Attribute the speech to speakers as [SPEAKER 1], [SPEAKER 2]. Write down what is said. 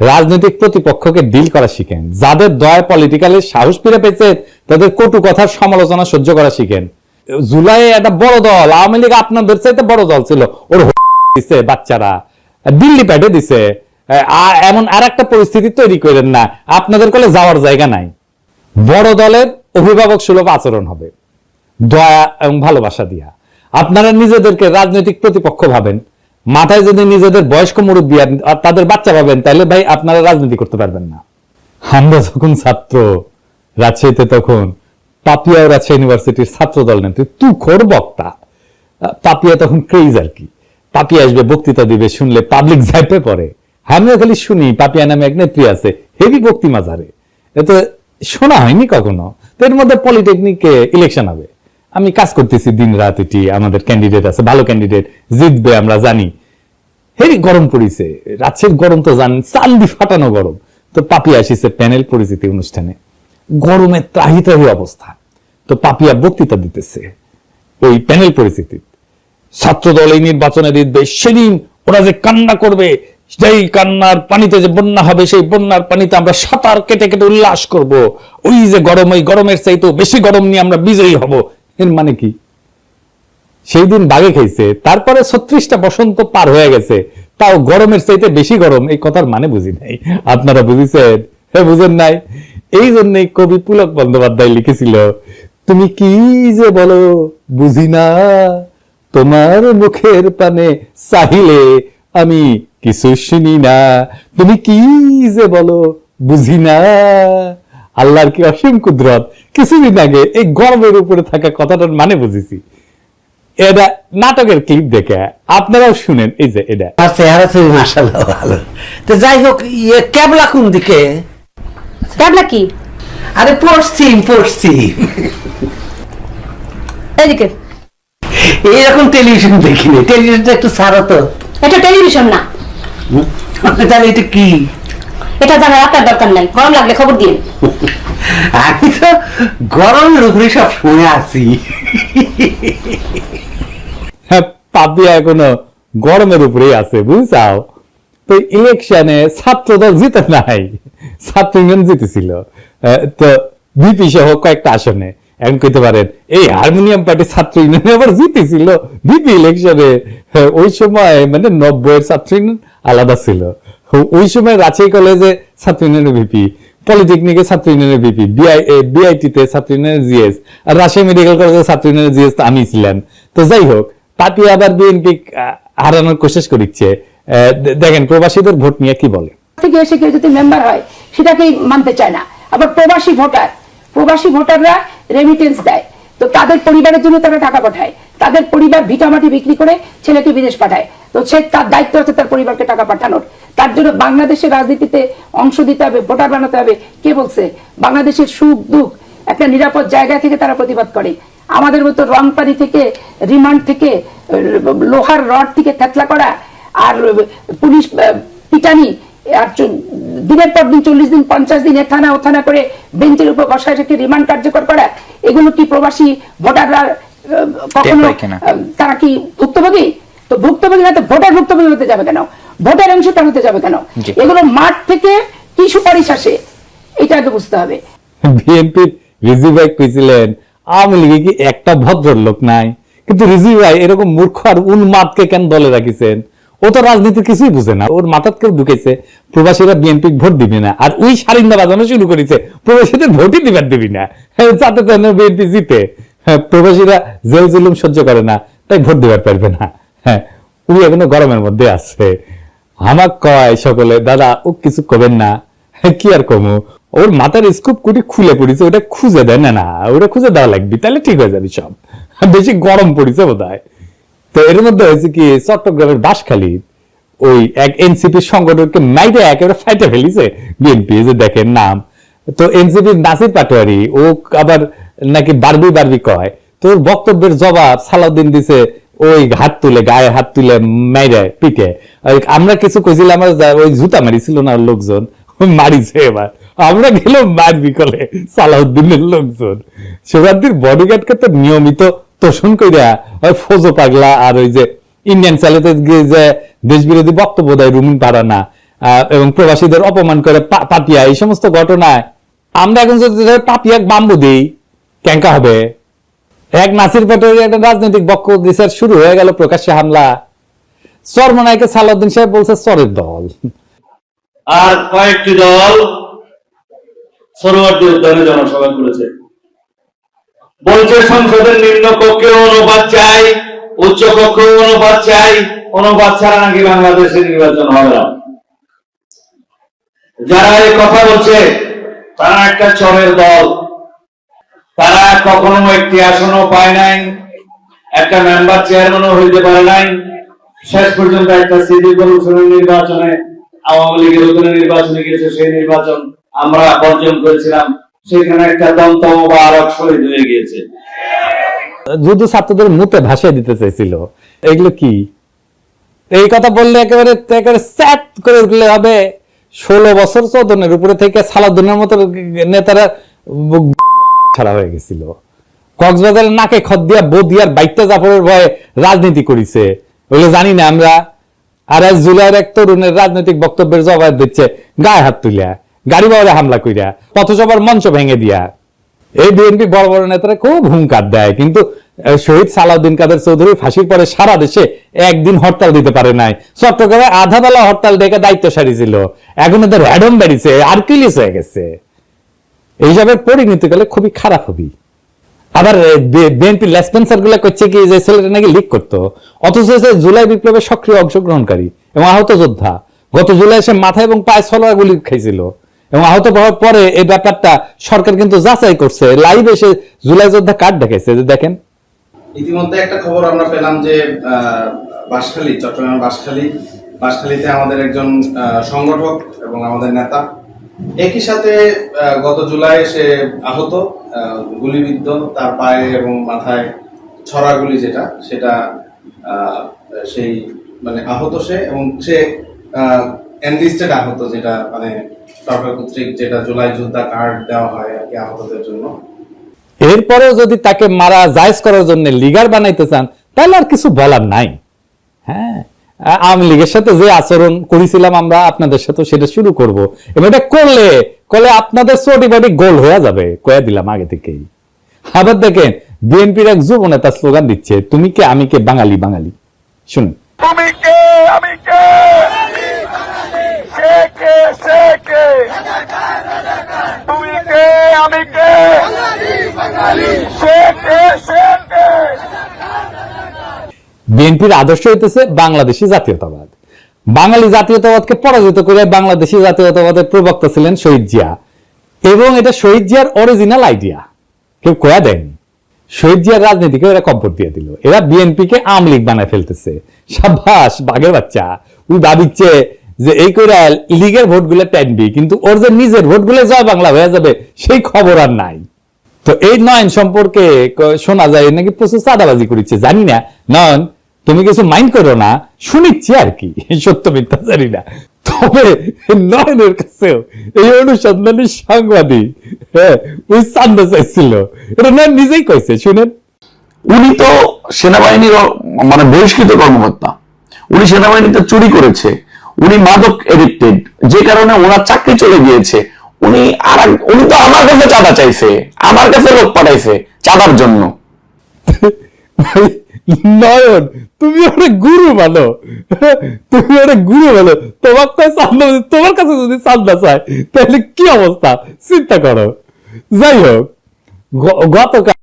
[SPEAKER 1] রাজনৈতিক প্রতিপক্ষকে ডিল করা শিখেন। যাদের দয় পলিটিক্যালের সাহস ফিরে পেয়েছে, তাদের কটু কথার সমালোচনা সহ্য করা শিখেন। জুলাই একটা বড় দল, আওয়ামী লীগ আপনাদের চাইতে বড় দল ছিল। ওর দিছে বাচ্চারা। দিল্লি প্যাটে দিছে। এমন আর একটা পরিস্থিতি তৈরি করেন না। আপনাদের কোলে যাওয়ার জায়গা নাই। বড় দলের অভিভাবক সুলভ আচরণ হবে। দয়া এবং ভালোবাসা দিয়া। আপনারা নিজেদেরকে রাজনৈতিক প্রতিপক্ষ ভাবেন। মাথায় যদি নিজেদের বয়স্ক মুরব্বী তাদের বাচ্চা ভাবেন তাহলে ভাই আপনারা রাজনীতি করতে পারবেন না। আমরা যখন ছাত্র, রাজশাহীতে তখন পাপিয়া রাজশাহী ইউনিভার্সিটির ছাত্র দল নেত্রী তুখোর বক্তা। পাপিয়া তখন ক্রেজ আর কি। পাপিয়া আসবে, বক্তৃতা দিবে, শুনলে পাবলিক ঝাইপে পড়ে। আমিও খালি শুনি, পাপিয়া নামে এক নেত্রী আছে, হেভি বক্তি মাজারে। এত শোনা হয়নি কখনো। তো এর মধ্যে পলিটেকনিকে ইলেকশন হবে। আমি কাজ করতেছি দিন রাত এটি, আমাদের ক্যান্ডিডেট আছে, ভালো ক্যান্ডিডেট জিতবে আমরা জানি। হেরি গরম পড়িছে। রাতের গরম তো জানেন চান্দি ফাটানো গরম। তো পাপিয়া আসিছে প্যানেল পরিচিতি অনুষ্ঠানে। গরমে ত্রাহি ত্রাহি অবস্থা। তো পাপিয়া বক্তৃতা দিতেছে ওই প্যানেল পরিচিতি। ছাত্র দল এই নির্বাচনে জিতবে, সেদিন ওরা যে কান্না করবে সেই কান্নার পানিতে যে বন্যা হবে, সেই বন্যার পানিতে আমরা সাঁতার কেটে কেটে উল্লাস করব। ওই যে গরম, ওই গরমের চাইতেও বেশি গরম নিয়ে আমরা বিজয়ী হব। এর মানে কি? সেই দিন বাগে খাইছে, তারপরে ছত্রিশটা বসন্ত পার হয়ে গেছে। তাও গরমের চাইতে বেশি গরম, এই কথার মানে বুঝি নাই। আপনারা বুঝিছেন? হ্যাঁ বুঝেন নাই? এই জন্যই কবি পুলক বন্দ্যোপাধ্যায় লিখেছিল, তুমি কি যে বলো বুঝি না, তোমার মুখের পানে চাহিলে আমি কিছু শুনি না। তুমি কি যে বলো বুঝি না? আল্লাহর কি অসীম কুদরত? কিছুদিন আগে এই গরমের উপরে থাকা কথাটার মানে বুঝেছি। এটা নাটকের ক্লিপ দেখে আপনারাও শুনেন এই যে এটা।
[SPEAKER 2] আর চেহারা ছবি মাসাল্লাহ ভালো। তো যাই হোক ইয়ে ক্যাবলা কোন দিকে?
[SPEAKER 3] ক্যাবলা কি?
[SPEAKER 2] আরে পশ্চিম পশ্চিম
[SPEAKER 3] এদিকে
[SPEAKER 2] এইরকম টেলিভিশন দেখিনি। টেলিভিশনটা একটু ছাড়ো তো।
[SPEAKER 3] এটা টেলিভিশন না।
[SPEAKER 2] তাহলে এটা কি?
[SPEAKER 3] এটা জানার আপনার দরকার নাই। গরম লাগলে খবর দিন
[SPEAKER 2] আমি তো গরমের উপরে সব সময় আছি
[SPEAKER 1] পাপিয়া এখনও গরমের উপরেই আছে, বুঝছাও? তো ইলেকশনে ছাত্র দল জিতে নাই, ছাত্র ইউনিয়ন জিতেছিল। তো বিপি সহ কয়েকটা আসনে। এখন কইতে পারেন, এই হারমোনিয়াম পার্টি ছাত্র ইউনিয়ন আবার জিতেছিল। বিপি ইলেকশনে ওই সময় মানে নব্বইয়ের ছাত্র ইউনিয়ন আলাদা ছিল। ওই সময় রাজশাহী কলেজে ছাত্র ইউনিয়নের ভিপি পলিটেকনিকে ছাত্র ইউনিয়নের ভিপি বিআইটি তে ছাত্র ইউনিয়নের জিএস আর রাজশাহী মেডিকেল কলেজে ছাত্র ইউনিয়নের জিএস তো আমি ছিলাম। তো যাই হোক পার্টি আবার বিএনপি হারানোর কোशिশ করিচ্ছে। দেখেন, প্রবাসীদের ভোট নিয়ে কি বলে?
[SPEAKER 4] থেকে এসে কেউ যদি মেম্বার হয়, সেটাকেই মানতে চায় না। আবার প্রবাসী ভোটার, প্রবাসী ভোটাররা রেমিটেন্স দেয়। তো তাদের পরিবারের জন্য তারা টাকা পাঠায়। তাদের পরিবার ভিটামাটি বিক্রি করে ছেলেকে বিদেশ পাঠায়। তো সে তার দায়িত্ব আছে তার পরিবারকে টাকা পাঠানোর। তার জন্য বাংলাদেশের রাজনীতিতে অংশ দিতে হবে, ভোটার বানাতে হবে। কে বলছে? বাংলাদেশের সুখ দুঃখ একটা নিরাপদ জায়গা থেকে তারা প্রতিবাদ করে। আমাদের মতো রং পানি থেকে রিমান্ড থেকে লোহার রড থেকে থেতলা করা আর পুলিশ পিটানি আর দিনের পর দিন চল্লিশ দিন পঞ্চাশ দিন এ থানা ও থানা করে বেঞ্চের উপর বসায় রেখে রিমান্ড কার্যকর করা এগুলো কি প্রবাসী ভোটাররা কখনো তারা কি ভুক্তভোগী? তো ভুক্তভোগী না তো ভোটার ভুক্তভোগী হতে যাবে কেন? ভোটার অংশটা হতে যাবে কেন? এগুলো মাঠ থেকে কি সুপারিশ আসে? এটা আগে বুঝতে হবে।
[SPEAKER 1] বিএনপির রিজি ভাই কইছিলেন আওয়ামী লীগে কি একটা ভদ্রলোক নাই? কিন্তু রিজি ভাই এরকম মূর্খ আর উন্মাদকে কেন দলে রাখিছেন? ও তো রাজনীতি কিছুই বুঝে না। ওর মাথাত কেউ ঢুকেছে প্রবাসীরা বিএনপি ভোট দিবে না। আর ওই সারিন্দা বাজানো শুরু করেছে প্রবাসীদের ভোটই দিবার দিবি না। হ্যাঁ, যাতে তেন বিএনপি জিতে। হ্যাঁ, প্রবাসীরা জেল জুলুম সহ্য করে না তাই ভোট দিবার পারবে না। হ্যাঁ উনি এখনও গরমের মধ্যে আছে। আমাক কয় সকলে দাদা ও কিছু কবেন না। কি আর কমু? ওর মাথার স্কুপ কুটি খুলে পড়েছে, ওটা খুঁজে দেয়, না না, ওটা খুঁজে দেওয়া লাগবে, তাহলে ঠিক হয়ে যাবে সব। বেশি গরম পড়েছে বোধ তো এর মধ্যে হয়েছে কি, চট্টগ্রামের বাসখালী ওই এক এনসিপি সংগঠনকে মাইরে একেবারে ফাইটে ফেলিছে বিএনপি যে দেখেন নাম। তো এনসিপি নাসির পাটোয়ারি, ও আবার নাকি বারবি বারবি কয়। তো ওর বক্তব্যের জবাব সালাউদ্দিন দিছে, ওই হাত তুলে, গায়ে হাত তুলে মাইরে, পিটে। আমরা কিছু কইছিলাম, ওই জুতা মারিছিল না লোকজন, মারিছে এবার। আমরা গেলাম মারবি কলে সালাউদ্দিনের লোকজন। সুগান্ধির বডিগার্ডকে তো নিয়মিত তোষণ কইরা ওই ফোজো পাগলা আর ওই যে ইন্ডিয়ান চ্যানেলে যে দেশ বিরোধী বক্তব্য দেয় রুমিন পারানা এবং প্রবাসীদের অপমান করে পাপিয়া, এই সমস্ত ঘটনায় আমরা এখন যদি পাপিয়া বাম্বু দিই ক্যাঙ্কা হবে? এক নাসির পেটের একটা রাজনৈতিক বক্ষ বিচার শুরু হয়ে গেল প্রকাশ্যে হামলা। চরমনাইকে সালাউদ্দিন সাহেব বলছে, চরের দল।
[SPEAKER 5] আর কয়েকটি দল সরোয়ার্দী উদ্যানে জনসভা করেছে। বলছে, সংসদের নিম্ন অনুপাত চাই, উচ্চ অনুপাত চাই ছাড়া নাকি বাংলাদেশে নির্বাচন হবে না। যারা এই কথা বলছে, তারা একটা চরের দল। তারা কখনো একটি আসনও পায় নাই, একটা মেম্বার চেয়ারম্যানও হইতে পারে নাই। শেষ পর্যন্ত একটা সিটি কমিশনের নির্বাচনে আওয়ামী লীগের নির্বাচনে গিয়েছে সেই নির্বাচন। আমরা বর্জন করেছিলাম, সেখানে একটা দন্ত মোবারক শহীদ হয়ে গিয়েছে।
[SPEAKER 1] যুদ্ধ ছাত্রদের মুতে ভাসিয়ে দিতে চাইছিল এগুলো কি? এই কথা বললে একেবারে একেবারে স্যাট করে উঠলে হবে। ষোলো বছর চৌদনের উপরে থেকে সালাউদ্দিনের মতো নেতারা ছাড়া হয়ে গেছিল। কক্সবাজারের নাকে খদ দিয়া বদিয়ার বাইকটা জাফরের ভয়ে রাজনীতি করিছে। ওগুলো জানি না আমরা। আর আজ জুলাইয়ের এক তরুণের রাজনৈতিক বক্তব্যের জবাব দিচ্ছে, গায়ে হাত তুলিয়া। গাড়ি বাউরে হামলা কইরা পথসভার মঞ্চ ভেঙে দিয়া। এই বিএনপি বড় বড় নেতারা খুব হুঙ্কার দেয়, কিন্তু শহীদ সালাউদ্দিন কাদের চৌধুরী ফাঁসির পরে সারা দেশে একদিন হরতাল দিতে পারে নাই। চট্টগ্রামে আধা বেলা হরতাল ডেকে দায়িত্ব সারিছিল। এখন এদের র্যাডম বেরিয়েছে আর্কিলিস হয়ে গেছে। এইসবের পরিণতি গেলে খুবই খারাপ হবি। আবার বিএনপি লেসপেন্সারগুলা করছে কি যে ছেলেটা নাকি লিক করতো। অথচ সে জুলাই বিপ্লবে সক্রিয় অংশগ্রহণকারী এবং আহত যোদ্ধা। গত জুলাই সে মাথা এবং পায়ে ছলরা গুলি খাইছিল। এবং আহত হওয়ার পরে এই ব্যাপারটা সরকার কিন্তু যাচাই করছে। লাইভ এসে জুলাই যোদ্ধা কার্ড দেখাইছে যে দেখেন।
[SPEAKER 6] ইতিমধ্যে একটা খবর আমরা পেলাম যে আহ, বাঁশখালী চট্টগ্রামের বাঁশখালী বাঁশখালীতে আমাদের একজন সংগঠক এবং আমাদের নেতা। একই সাথে গত জুলাই সে আহত গুলিবিদ্ধ তার পায়ে এবং মাথায় ছড়া গুলি যেটা সেটা সেই মানে আহত সে এবং সে এনলিস্টেড আহত যেটা মানে সরকার কর্তৃক যেটা জুলাই যোদ্ধা কার্ড দেওয়া হয় আর কি আহতদের জন্য।
[SPEAKER 1] এরপরেও যদি তাকে মারা জায়জ করার জন্য লিগার বানাইতে চান তাহলে আর কিছু বলার নাই। হ্যাঁ আওয়ামী লীগের সাথে যে আচরণ করেছিলাম আমরা আপনাদের সাথে সেটা শুরু করব। এবং এটা করলে করলে আপনাদের চটি বাটি গোল হয়ে যাবে কয়ে দিলাম আগে থেকেই। আবার দেখেন বিএনপির এক যুব নেতা স্লোগান দিচ্ছে তুমি কে? আমি কে? বাঙালি বাঙালি। শুনুন।
[SPEAKER 7] তুমি কে? আমি কে সে কে সে কে তুমি কে আমি কে সে কে সে কে
[SPEAKER 1] বিএনপির আদর্শ হইতেছে বাংলাদেশি জাতীয়তাবাদ। বাঙালি জাতীয়তাবাদকে পরাজিত করে বাংলাদেশি জাতীয়তাবাদের প্রবক্তা ছিলেন শহীদ জিয়া। এবং এটা শহীদ জিয়ার অরিজিনাল আইডিয়া কেউ কয়া দেয়নি শহীদ জিয়ার রাজনীতিকে এরা কব্বর দিয়ে দিল। এরা বিএনপি কে আওয়ামী লীগ বানায় ফেলতেছে। সাবাস বাঘের বাচ্চা। ওই ভাবিচ্ছে যে এই করে লীগের ভোটগুলো টানবি, কিন্তু ওর যে নিজের ভোটগুলো জয় বাংলা হয়ে যাবে, সেই খবর আর নাই। তো এই নয়ন সম্পর্কে শোনা যায়, নাকি প্রচুর চাঁদাবাজি করেছে জানি না। নয়ন তুমি কিছু মাইন্ড করো না শুনিচ্ছি আর কি। সত্য মিথ্যা জানি না। তবে নয়নের কাছেও এই অনুসন্ধানী সাংবাদিক হ্যাঁ ওই চান্দা চাইছিল এটা নয়ন নিজেই কইছে শুনেন।
[SPEAKER 8] উনি তো সেনাবাহিনীর মানে বহিষ্কৃত কর্মকর্তা। উনি সেনাবাহিনীতে চুরি করেছে। উনি মাদক এডিক্টেড যে কারণে ওনার চাকরি চলে গিয়েছে। উনি আর উনি তো আমার কাছে চাঁদা চাইছে আমার কাছে লোক পাঠাইছে চাঁদার জন্য।
[SPEAKER 1] নয়ন তুমি ওরে গুরু ভালো। তুমি ওরে গুরু ভালো। তোমার কাছে চান্দা তোমার কাছে যদি চান্দা চায় তাহলে কি অবস্থা? চিন্তা করো। যাই হোক গতকাল